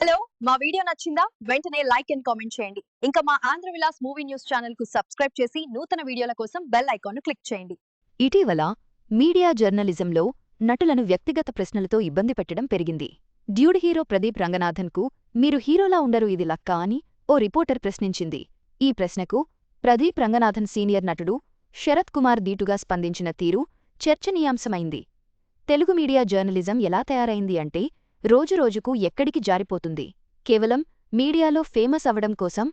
Hello మా video నచ్చిందా? వెంటనే లైక్ అండ్ కామెంట్ చేయండి. ఇంకా మా ఆంధ్ర విలాస్ మూవీ న్యూస్ ఛానల్కు సబ్స్క్రైబ్ చేసి నూతన వీడియోల కోసం బెల్ ఐకాన్ క్లిక్ చేయండి. ఇటీవల మీడియా జర్నలిజంలో నటులను వ్యక్తిగత ప్రశ్నలతో ఇబ్బంది పెట్టడం పెరిగింది. డ్యూడ్ హీరో ప్రదీప్ రంగనాథన్కు మీరు హీరోలా ఉండరు ఇది లక్క అని ఓ రిపోర్టర్ ప్రశ్నించింది. ఈ ప్రశ్నకు ప్రదీప్ రంగనాథన్ సీనియర్ నటుడు శరత్ కుమార్ దీటుగా స్పందించిన తీరు చర్చనీయాంశమైంది. తెలుగు మీడియా జర్నలిజం ఎలా తయారైంది అంటే రోజురోజుకు ఎక్కడికి జారిపోతుంది? కేవలం మీడియాలో ఫేమస్ అవడం కోసం?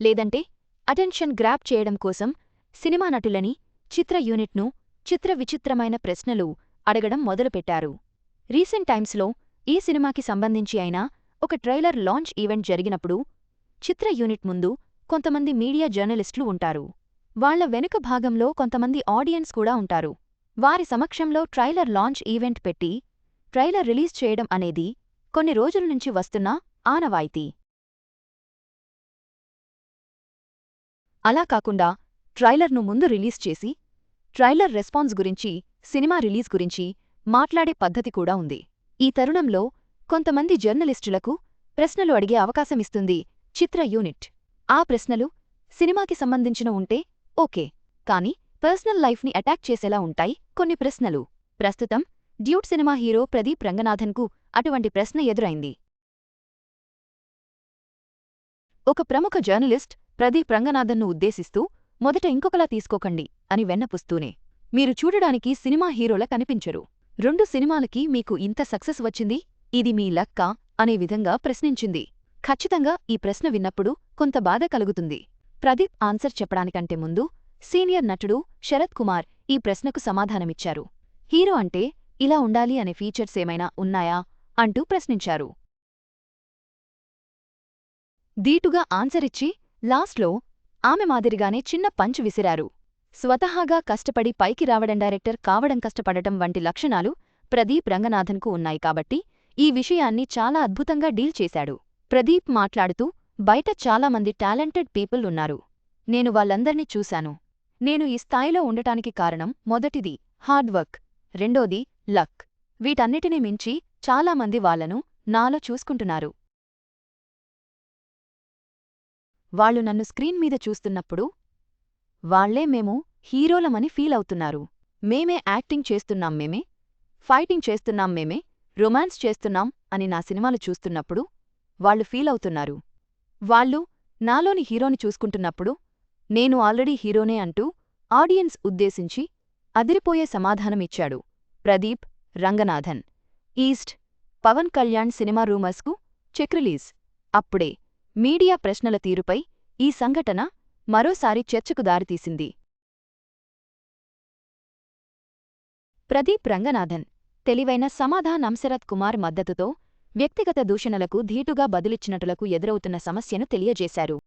లేదంటే అటెన్షన్ గ్రాప్ చేయడం కోసం సినిమా నటులని చిత్ర యూనిట్ను చిత్ర విచిత్రమైన ప్రశ్నలు అడగడం మొదలుపెట్టారు. రీసెంట్ టైమ్స్లో ఈ సినిమాకి సంబంధించి అయినా ఒక ట్రైలర్ లాంచ్ ఈవెంట్ జరిగినప్పుడు చిత్ర యూనిట్ ముందు కొంతమంది మీడియా జర్నలిస్టులు ఉంటారు. వాళ్ళ వెనుక భాగంలో కొంతమంది ఆడియన్స్ కూడా ఉంటారు. వారి సమక్షంలో ట్రైలర్ లాంచ్ ఈవెంట్ పెట్టి ట్రైలర్ రిలీజ్ చేయడం అనేది కొన్ని రోజుల నుంచి వస్తున్న ఆనవాయితీ. అలా కాకుండా ట్రైలర్ను ముందు రిలీజ్ చేసి ట్రైలర్ రెస్పాన్స్ గురించి సినిమా రిలీజ్ గురించి మాట్లాడే పద్ధతి కూడా ఉంది. ఈ తరుణంలో కొంతమంది జర్నలిస్టులకు ప్రశ్నలు అడిగే అవకాశమిస్తుంది చిత్ర యూనిట్. ఆ ప్రశ్నలు సినిమాకి సంబంధించిన ఉంటే ఓకే కాని పర్సనల్ లైఫ్ని అటాక్ చేసేలా ఉంటాయి కొన్ని ప్రశ్నలు. ప్రస్తుతం డ్యూట్ సినిమా హీరో ప్రదీప్ రంగనాథన్కు అటువంటి ప్రశ్న ఎదురైంది. ఒక ప్రముఖ జర్నలిస్ట్ ప్రదీప్ రంగనాథన్ను ఉద్దేశిస్తూ మొదట ఇంకొకలా తీసుకోకండి అని వెన్నపుస్తూనే మీరు చూడడానికి సినిమా హీరోల కనిపించరు. రెండు సినిమాలకి మీకు ఇంత సక్సెస్ వచ్చింది? ఇది మీ లక్క అనే విధంగా ప్రశ్నించింది. ఖచ్చితంగా ఈ ప్రశ్న విన్నప్పుడు కొంత బాధ కలుగుతుంది. ప్రదీప్ ఆన్సర్ చెప్పడానికంటే ముందు సీనియర్ నటుడు శరత్ కుమార్ ఈ ప్రశ్నకు సమాధానమిచ్చారు. హీరో అంటే ఇలా ఉండాలి అనే ఫీచర్స్ ఏమైనా ఉన్నాయా? అంటూ ప్రశ్నించారు. దీటుగా ఆన్సరిచ్చి లాస్ట్లో ఆమె మాదిరిగానే చిన్న పంచ్ విసిరారు. స్వతహాగా కష్టపడి పైకి రావడం డైరెక్టర్ కావడం కష్టపడటం వంటి లక్షణాలు ప్రదీప్ రంగనాథన్కు ఉన్నాయి కాబట్టి ఈ విషయాన్ని చాలా అద్భుతంగా డీల్ చేశాడు. ప్రదీప్ మాట్లాడుతూ బయట చాలామంది టాలెంటెడ్ పీపుల్ ఉన్నారు. నేను వాళ్ళందర్నీ చూశాను. నేను ఈ స్థాయిలో ఉండటానికి కారణం మొదటిది హార్డ్ వర్క్ రెండోది లక్. వీటన్నిటినీ మించి చాలామంది వాళ్ళను నాలో చూసుకుంటున్నారు. వాళ్ళు నన్ను స్క్రీన్ మీద చూస్తున్నప్పుడు వాళ్ళే మేము హీరోలమని ఫీల్ అవుతున్నారు. మేమే యాక్టింగ్ చేస్తున్నాం మేమే ఫైటింగ్ చేస్తున్నాం మేమే రొమాన్స్ చేస్తున్నాం అని నా సినిమాలు చూస్తున్నప్పుడు వాళ్ళు ఫీల్ అవుతున్నారు. వాళ్ళు నాలోని హీరోని చూసుకుంటున్నప్పుడు నేను ఆల్రెడీ హీరోనే అంటూ ఆడియన్స్ ఉద్దేశించి అదిరిపోయే సమాధానమిచ్చాడు. ప్రదీప్ రంగనాథన్. ఈస్ట్ పవన్ కళ్యాణ్ సినిమా రూమర్స్కు చెక్ రిలీజ్. అప్పుడే మీడియా ప్రశ్నల తీరుపై ఈ సంఘటన మరోసారి చర్చకు దారితీసింది. ప్రదీప్ రంగనాథన్ తెలివైన సమాధానం శరత్ కుమార్ మద్దతుతో వ్యక్తిగత దూషణలకు ధీటుగా బదులిచ్చినటులకు ఎదురవుతున్న సమస్యను తెలియజేశారు.